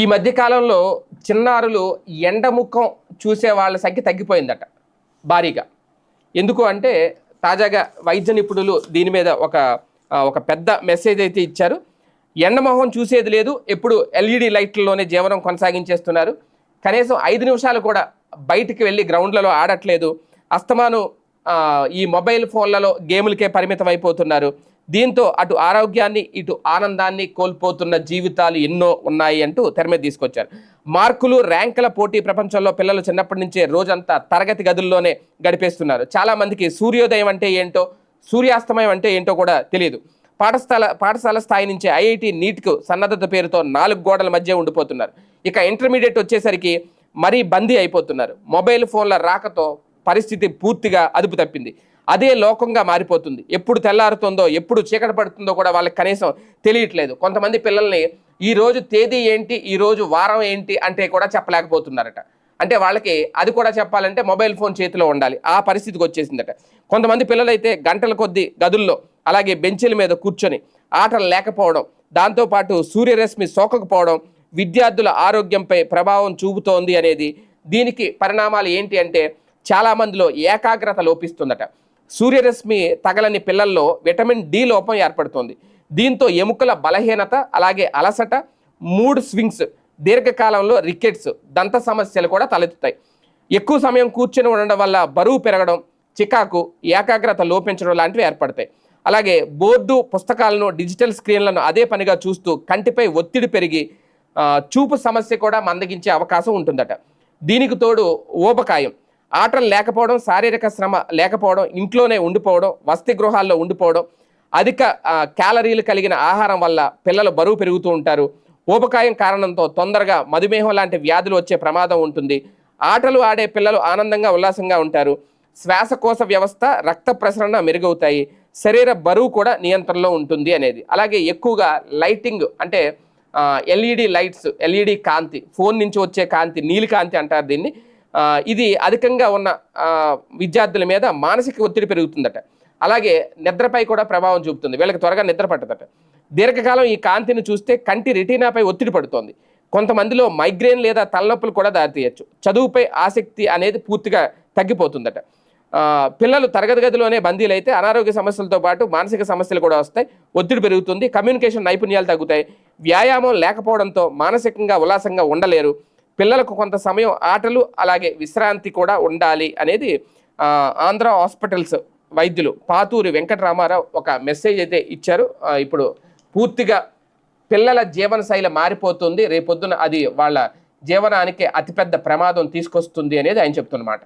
ఈ మధ్య కాలంలో చిన్నారులు ఎండముఖం చూసే వాళ్ళ సంఖ్య తగ్గిపోయిందట భారీగా. ఎందుకు అంటే తాజాగా వైద్య నిపుణులు దీని మీద ఒక ఒక పెద్ద మెసేజ్ అయితే ఇచ్చారు. ఎండమొహం చూసేది లేదు ఎప్పుడు ఎల్ఈడి లైట్లలోనే జీవనం కొనసాగించేస్తున్నారు. కనీసం ఐదు నిమిషాలు కూడా బయటికి వెళ్ళి గ్రౌండ్లలో ఆడట్లేదు. అస్తమాను ఈ మొబైల్ ఫోన్లలో గేములకే పరిమితం అయిపోతున్నారు దీంతో అటు ఆరోగ్యాన్ని ఇటు ఆనందాన్ని కోల్పోతున్న జీవితాలు ఎన్నో ఉన్నాయి అంటూ తెర మీద తీసుకొచ్చారు. మార్కులు ర్యాంకుల పోటీ ప్రపంచంలో పిల్లలు చిన్నప్పటి నుంచే రోజంతా తరగతి గదుల్లోనే గడిపేస్తున్నారు. చాలామందికి సూర్యోదయం అంటే ఏంటో సూర్యాస్తమయం అంటే ఏంటో కూడా తెలియదు పాఠశాల పాఠశాల స్థాయి నుంచే ఐఐటి నీట్కు సన్నద్ధత పేరుతో నాలుగు గోడల మధ్య ఉండిపోతున్నారు. ఇక ఇంటర్మీడియట్ వచ్చేసరికి మరీ బందీ అయిపోతున్నారు. మొబైల్ ఫోన్ల రాకతో పరిస్థితి పూర్తిగా అదుపు తప్పింది. అదే లోకంగా మారిపోతుంది. ఎప్పుడు తెల్లారుతుందో ఎప్పుడు చీకటి పడుతుందో కూడా వాళ్ళకి కనీసం తెలియట్లేదు. కొంతమంది పిల్లల్ని ఈ రోజు తేదీ ఏంటి ఈరోజు వారం ఏంటి అంటే కూడా చెప్పలేకపోతున్నారట. అంటే వాళ్ళకి అది కూడా చెప్పాలంటే మొబైల్ ఫోన్ చేతిలో ఉండాలి. ఆ పరిస్థితికి వచ్చేసిందట. కొంతమంది పిల్లలైతే గంటల కొద్దీ గదుల్లో అలాగే బెంచీల మీద కూర్చొని ఆటలు లేకపోవడం దాంతోపాటు సూర్యరశ్మి సోకకపోవడం విద్యార్థుల ఆరోగ్యంపై ప్రభావం చూపుతోంది అనేది దీనికి పరిణామాలు ఏంటి అంటే చాలామందిలో ఏకాగ్రత లోపిస్తుందట. సూర్యరశ్మి తగలని పిల్లల్లో విటమిన్ డి లోపం ఏర్పడుతుంది. దీంతో ఎముకల బలహీనత అలాగే అలసట మూడ్ స్వింగ్స్ దీర్ఘకాలంలో రికెట్స్ దంత సమస్యలు కూడా తలెత్తుతాయి. ఎక్కువ సమయం కూర్చొని ఉండడం వల్ల బరువు పెరగడం చికాకు ఏకాగ్రత లోపించడం లాంటివి ఏర్పడతాయి. అలాగే బోర్డు పుస్తకాలను డిజిటల్ స్క్రీన్లను అదే పనిగా చూస్తూ కంటిపై ఒత్తిడి పెరిగి చూపు సమస్య కూడా మందగించే అవకాశం ఉంటుందట. దీనికి తోడు ఊబకాయం. ఆటలు లేకపోవడం శారీరక శ్రమ లేకపోవడం ఇంట్లోనే ఉండిపోవడం వసతి గృహాల్లో ఉండిపోవడం అధిక క్యాలరీలు కలిగిన ఆహారం వల్ల పిల్లలు బరువు పెరుగుతూ ఉంటారు. ఊబకాయం కారణంతో తొందరగా మధుమేహం లాంటి వ్యాధులు వచ్చే ప్రమాదం ఉంటుంది. ఆటలు ఆడే పిల్లలు ఆనందంగా ఉల్లాసంగా ఉంటారు. శ్వాసకోశ వ్యవస్థ రక్త ప్రసరణ మెరుగవుతాయి. శరీర బరువు కూడా నియంత్రణలో ఉంటుంది అనేది. అలాగే ఎక్కువగా లైటింగ్ అంటే ఎల్ఈడి లైట్స్ ఎల్ఈడి కాంతి ఫోన్ నుంచి వచ్చే కాంతి నీలి కాంతి అంటారు దీన్ని. ఇది అధికంగా ఉన్న విద్యార్థుల మీద మానసిక ఒత్తిడి పెరుగుతుందట. అలాగే నిద్రపై కూడా ప్రభావం చూపుతుంది. వీళ్ళకి త్వరగా నిద్ర పట్టదట. దీర్ఘకాలం ఈ కాంతిని చూస్తే కంటి రెటీనాపై ఒత్తిడి పడుతోంది. కొంతమందిలో మైగ్రేన్ లేదా తలనొప్పులు కూడా దారితీయచ్చు. చదువుపై ఆసక్తి అనేది పూర్తిగా తగ్గిపోతుందట. పిల్లలు తరగతి గదిలోనే బందీలు అయితే అనారోగ్య సమస్యలతో పాటు మానసిక సమస్యలు కూడా వస్తాయి. ఒత్తిడి పెరుగుతుంది. కమ్యూనికేషన్ నైపుణ్యాలు తగ్గుతాయి. వ్యాయామం లేకపోవడంతో మానసికంగా ఉల్లాసంగా ఉండలేరు. పిల్లలకు కొంత సమయం ఆటలు అలాగే విశ్రాంతి కూడా ఉండాలి అనేది ఆంధ్ర హాస్పిటల్స్ వైద్యులు పాతూరి వెంకటరామారావు ఒక మెసేజ్ అయితే ఇచ్చారు. ఇప్పుడు పూర్తిగా పిల్లల జీవన శైలి మారిపోతుంది. రేపొద్దున అది వాళ్ళ జీవనానికి అతిపెద్ద ప్రమాదం తీసుకొస్తుంది అనేది ఆయన చెప్తున్నమాట.